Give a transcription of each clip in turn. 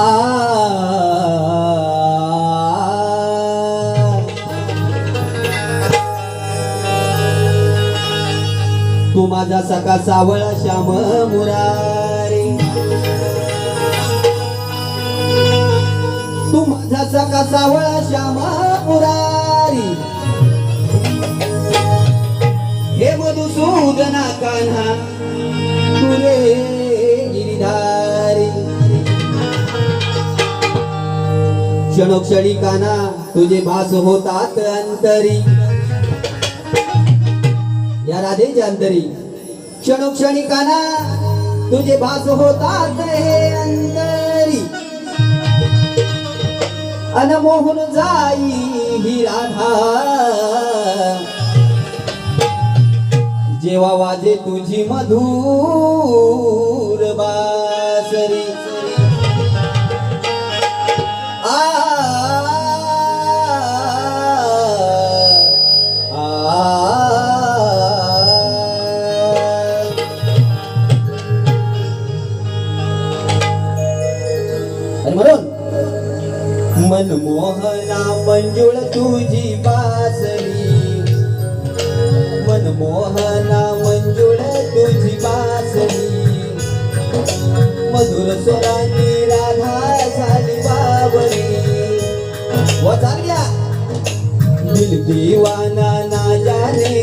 तू माझा सका सावळा श्याम मुरारी. तू माझा सका सावळा श्याम मुरारी. हे मधुसूदना कान्हा. क्षणी काना तुझे भास होतात अंतरी. या राधेच्या अंतरी. क्षणोक्षणी काना तुझे भास होतात हे अंतरी. अनमोहन जाई ही राधा. जेव्हा वाजे तुझी मधुर बासरी. म्हणून मनमोहना मंजुळ तुझी बासरी. मनमोहना मंजुळ तुझी बासरी. मधुर स्वरांनी राधा झाली बाबरी वचार घ्या दिल दिवाना ना जाने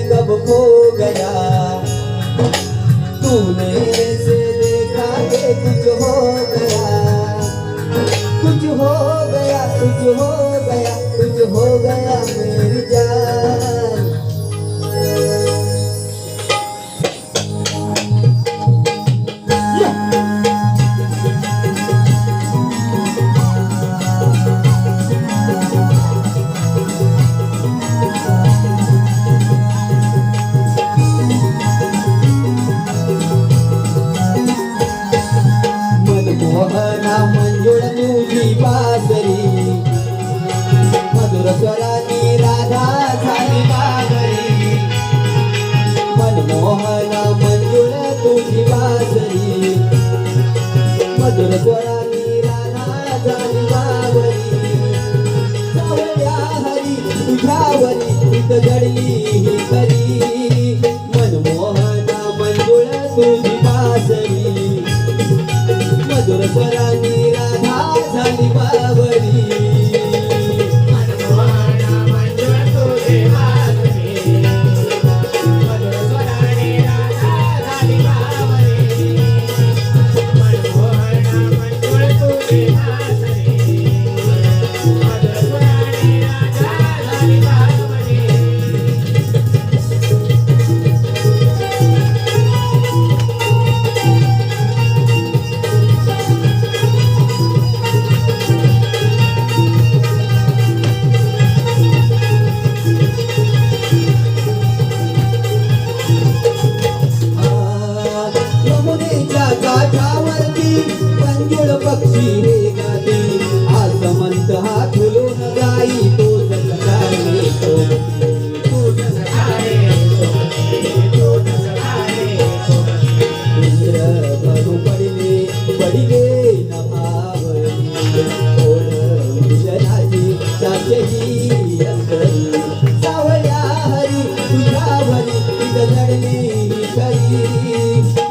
तुझ्यावरी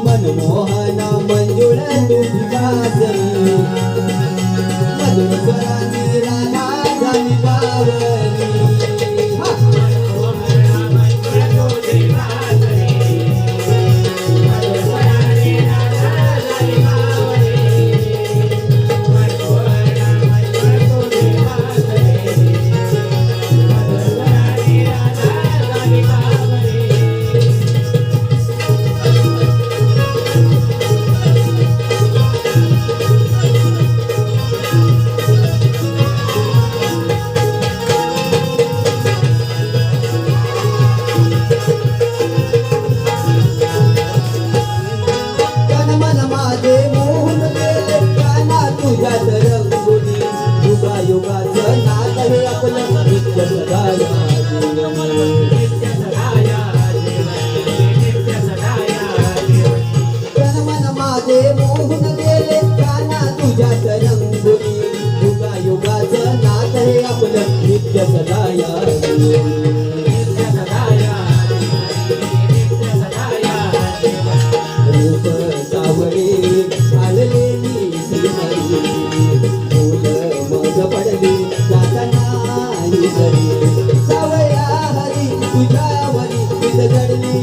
मनमोहना मंजुळा तुझी गाजली मधुर स्वरानी Double the